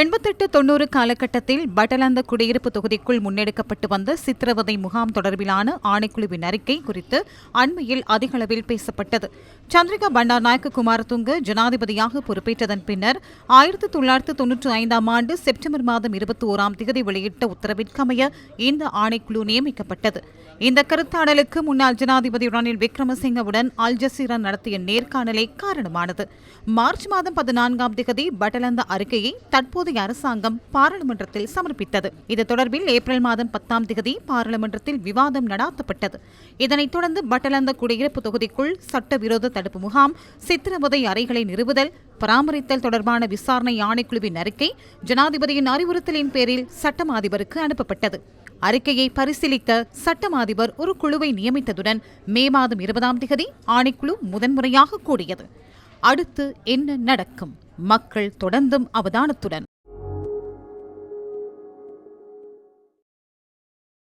எண்பத்தெட்டு தொண்ணூறு காலகட்டத்தில் பட்டலந்த குடியிருப்பு தொகுதிக்குள் முன்னெடுக்கப்பட்டு வந்த சித்திரவதை முகாம் தொடர்பிலான ஆணைக்குழுவின் அறிக்கை குறித்து அண்மையில் அதிகளவில் பேசப்பட்டது. சந்திரிகா பண்டார்நாயக்க குமாரதுங்க ஜனாதிபதியாக பொறுப்பேற்றதன் பின்னர் ஆயிரத்தி தொள்ளாயிரத்து தொன்னூற்றி ஐந்தாம் ஆண்டு செப்டம்பர் மாதம் இருபத்தி ஓராம் தேதி வெளியிட்ட உத்தரவிற்கமைய இந்த ஆணைக்குழு நியமிக்கப்பட்டது. இந்த கருத்தாடலுக்கு முன்னாள் ஜனாதிபதி ரணில் விக்ரமசிங்கவுடன் அல் ஜசீரா நடத்திய நேர்காணலே காரணமானது. மார்ச் மாதம் பதினான்காம் திகதி பட்டலந்த அறிக்கையை தற்போது தற்போதைய அரசாங்கம் பாராளுமன்றத்தில் சமர்ப்பித்தது. இது தொடர்பில் ஏப்ரல் மாதம் பத்தாம் தேதி பாராளுமன்றத்தில் விவாதம் நடாத்தப்பட்டது. இதனைத் தொடர்ந்து பட்டலந்த குடியிருப்பு தொகுதிக்குள் சட்டவிரோத தடுப்பு முகாம் சித்திரவதை அறைகளை நிறுவுதல் பராமரித்தல் தொடர்பான விசாரணை ஆணைக்குழுவின் அறிக்கை ஜனாதிபதியின் அறிவுறுத்தலின் பேரில் சட்டம் அதிபருக்கு அனுப்பப்பட்டது. அறிக்கையை பரிசீலித்த சட்டம் அதிபர் ஒரு குழுவை நியமித்ததுடன் மே மாதம் இருபதாம் தேதி ஆணைக்குழு முதன்முறையாக கூடியது. அடுத்து என்ன நடக்கும்? மக்கள் தொடர்ந்தும் அவதானத்துடன்.